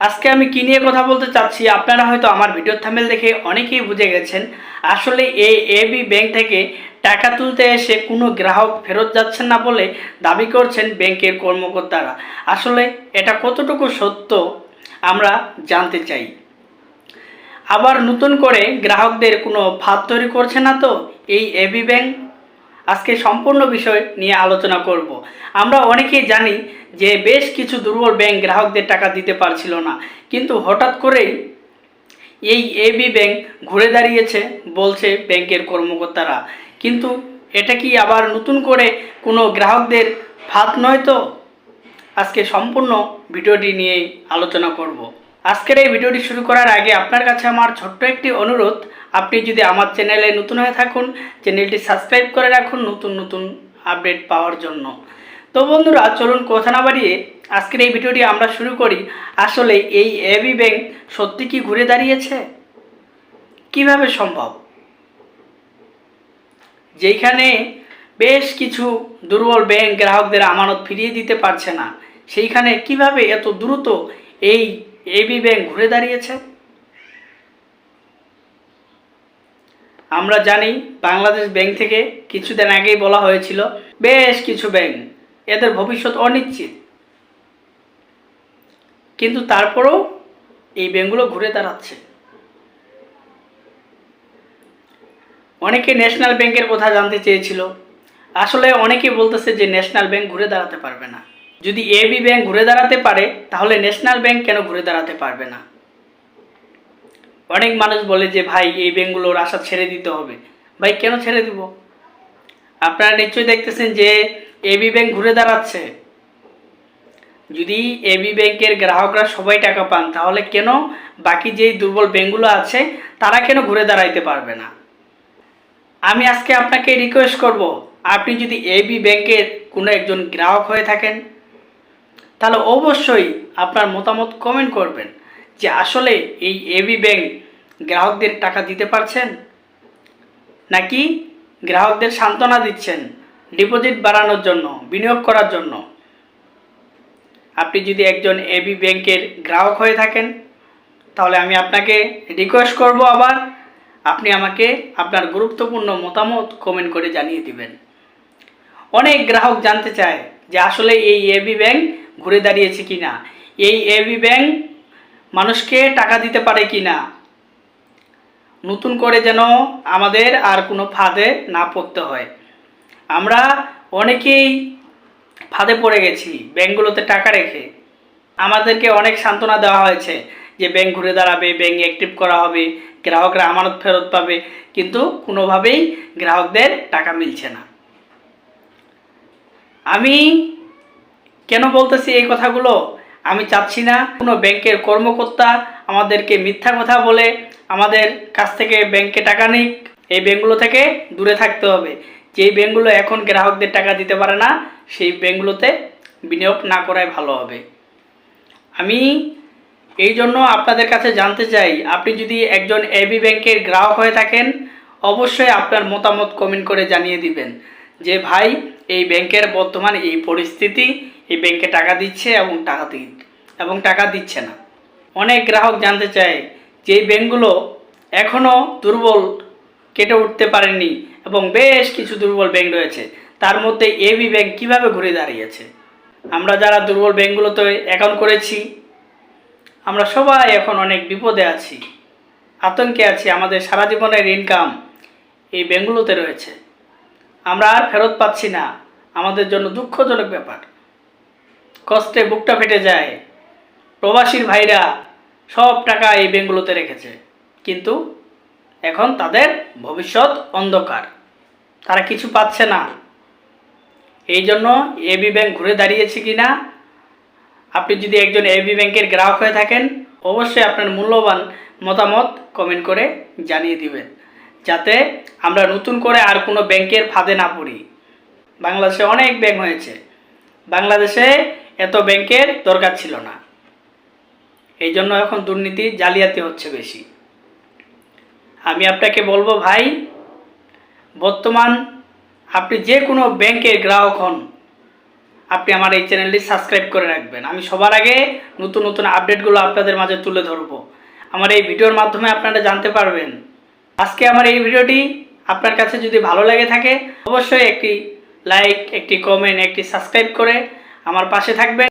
আজকে আমি কি নিয়ে কথা বলতে চাচ্ছি, আপনারা হয়তো আমার ভিডিও থামেল দেখে অনেকেই বুঝে গেছেন। আসলে এই এবি ব্যাংক থেকে টাকা তুলতে এসে কোনো গ্রাহক ফেরত যাচ্ছেন না বলে দাবি করছেন ব্যাংকের কর্মকর্তারা। আসলে এটা কতটুকু সত্য, আমরা জানতে চাই। আবার নতুন করে গ্রাহকদের কোনো ফাঁদ তৈরি করছে না তো এই এবি ব্যাংক আজকে সম্পূর্ণ বিষয় নিয়ে আলোচনা করব। আমরা অনেকেই জানি যে বেশ কিছু দুর্বল ব্যাংক গ্রাহকদের টাকা দিতে পারছিল না। কিন্তু হঠাৎ করেই এই এবি ব্যাংক ঘুরে দাঁড়িয়েছে বলছে ব্যাংকের কর্মকর্তারা। কিন্তু এটা কি আবার নতুন করে কোনো গ্রাহকদের ফাঁদ নয় তো? আজকে সম্পূর্ণ ভিডিওটি নিয়ে আলোচনা করব। আজকের এই ভিডিওটি শুরু করার আগে আপনার কাছে আমার ছোট্ট একটি অনুরোধ। আপনি যদি আমার চ্যানেলে নতুন হয়ে থাকুন, চ্যানেলটি সাবস্ক্রাইব করে রাখুন নতুন নতুন আপডেট পাওয়ার জন্য। তো বন্ধুরা, চলুন কথা না বাড়িয়ে আজকের এই ভিডিওটি আমরা শুরু করি। আসলে এই এবি ব্যাংক সত্যি কি ঘুরে দাঁড়িয়েছে? কীভাবে সম্ভব? যেখানে বেশ কিছু দুর্বল ব্যাংক গ্রাহকদের আমানত ফিরিয়ে দিতে পারছে না, সেইখানে কীভাবে এত দ্রুত এই এবি ব্যাংক ঘুরে দাঁড়িয়েছে? আমরা জানি বাংলাদেশ ব্যাংক থেকে কিছুদিন আগেই বলা হয়েছিল, বেশ কিছু ব্যাংক এদের ভবিষ্যৎ অনিশ্চিত। কিন্তু তারপরেও এই ব্যাংকগুলো ঘুরে দাঁড়াচ্ছে। অনেকে ন্যাশনাল ব্যাংকের কথা জানতে চেয়েছিল। আসলে অনেকে বলতেছে যে ন্যাশনাল ব্যাংক ঘুরে দাঁড়াতে পারবে না। যদি এবি ব্যাংক ঘুরে দাঁড়াতে পারে, তাহলে ন্যাশনাল ব্যাংক কেন ঘুরে দাঁড়াতে পারবে না? অনেক মানুষ বলে যে, ভাই, এই ব্যাংকগুলোর আশা ছেড়ে দিতে হবে। ভাই, কেন ছেড়ে দিব? আপনারা নিশ্চয়ই দেখতেছেন যে, এবি ব্যাংক ঘুরে দাঁড়াচ্ছে। যদি এবি ব্যাংকের গ্রাহকরা সবাই টাকা পান, তাহলে কেন বাকি যেই দুর্বল ব্যাংকগুলো আছে, তারা কেন ঘুরে দাঁড়াইতে পারবে না? আমি আজকে আপনাকে রিকোয়েস্ট করব, আপনি যদি এবি ব্যাংকের কোনো একজন গ্রাহক হয়ে থাকেন, তাহলে অবশ্যই আপনার মতামত কমেন্ট করবেন। যে আসলে এই এবি ব্যাংক গ্রাহকদের টাকা দিতে পারছেন? নাকি গ্রাহকদের সান্ত্বনা দিচ্ছেন ডিপোজিট বাড়ানোর জন্য, বিনিয়োগ করার জন্য? আপনি যদি একজন এবি ব্যাংকের গ্রাহক হয়ে থাকেন, তাহলে আমি আপনাকে রিকোয়েস্ট করব আবার। আপনি আমাকে আপনার গুরুত্বপূর্ণ মতামত কমেন্ট করে জানিয়ে দিবেন। অনেক গ্রাহক জানতে চায় যে আসলে এই এবি ব্যাংক ঘুরে দাঁড়িয়েছে কি না এই এবি ব্যাংক মানুষকে টাকা দিতে পারে কি না? নতুন করে যেন আমাদের আর কোনো ফাঁদে না পড়তে হয়। আমরা অনেকেই ফাঁদে পড়ে গেছি, ব্যাংকগুলোতে টাকা রেখে। আমাদেরকে অনেক সান্ত্বনা দেওয়া হয়েছে যে ব্যাংক ঘুরে দাঁড়াবে, ব্যাংক অ্যাক্টিভ করা হবে, গ্রাহকরা আমানত ফেরত পাবে, কিন্তু কোনোভাবেই গ্রাহকদের টাকা মিলছে না। আমি কেন বলতেছি এই কথাগুলো? আমি চাচ্ছি না কোনো ব্যাংকের কর্মকর্তা আমাদেরকে মিথ্যা কথা বলে আমাদের কাছ থেকে ব্যাংকে টাকা নিক। এই ব্যাংকগুলো থেকে দূরে থাকতে হবে। যেই ব্যাংকগুলো এখন গ্রাহকদের টাকা দিতে পারে না, সেই ব্যাংকগুলোতে বিনিয়োগ না করাই ভালো হবে। আমি এই জন্য আপনাদের কাছে জানতে চাই, আপনি যদি একজন এবি ব্যাংকের গ্রাহক হয়ে থাকেন, অবশ্যই আপনার মতামত কমেন্ট করে জানিয়ে দিবেন যে, ভাই, এই ব্যাংকের বর্তমান এই পরিস্থিতি এই ব্যাংকে টাকা দিচ্ছে এবং টাকা এবং টাকা দিচ্ছে না। অনেক গ্রাহক জানতে চায় যে এই ব্যাংকগুলো এখনও দুর্বল, কেটে উঠতে পারেনি এবং বেশ কিছু দুর্বল ব্যাংক রয়েছে। তার মধ্যে এবি ব্যাংক কীভাবে ঘুরে দাঁড়িয়েছে? আমরা যারা দুর্বল ব্যাংকগুলোতে অ্যাকাউন্ট করেছি, আমরা সবাই এখন অনেক বিপদে আছি, আতঙ্কে আছি। আমাদের সারা জীবনের ইনকাম এই ব্যাংকগুলোতে রয়েছে। আমরা আর ফেরত পাচ্ছি না। আমাদের জন্য দুঃখজনক ব্যাপার। কষ্টে বুকটা ফেটে যায়। প্রবাসীর ভাইরা সব টাকা এই ব্যাংকগুলোতে রেখেছে। কিন্তু এখন তাদের ভবিষ্যৎ অন্ধকার। তারা কিছু পাচ্ছে না। এই জন্য এবি ব্যাংক ঘুরে দাঁড়িয়েছে কি না আপনি যদি একজন এবি ব্যাংকের গ্রাহক হয়ে থাকেন, অবশ্যই আপনার মূল্যবান মতামত কমেন্ট করে জানিয়ে দিবেন। যাতে আমরা নতুন করে আর কোনো ব্যাংকের ফাঁদে না পড়ি। বাংলাদেশে অনেক ব্যাংক হয়েছে। বাংলাদেশে এত ব্যাংকের দরকার ছিল না। এই জন্য এখন দুর্নীতি জালিয়াতি হচ্ছে বেশি। আমি আপনাকে বলব ভাই, বর্তমান আপনি যে কোনো ব্যাংকের গ্রাহক হন, আপনি আমার এই চ্যানেলটি সাবস্ক্রাইব করে রাখবেন। আমি সবার আগে নতুন নতুন আপডেটগুলো আপনাদের মাঝে তুলে ধরবো। আমার এই ভিডিওর মাধ্যমে আপনারা জানতে পারবেন। আজকে আমার এই ভিডিওটি আপনার কাছে যদি ভালো লেগে থাকে, অবশ্যই একটি লাইক, একটি কমেন্ট, একটি সাবস্ক্রাইব করে আমার পাশে থাকবেন।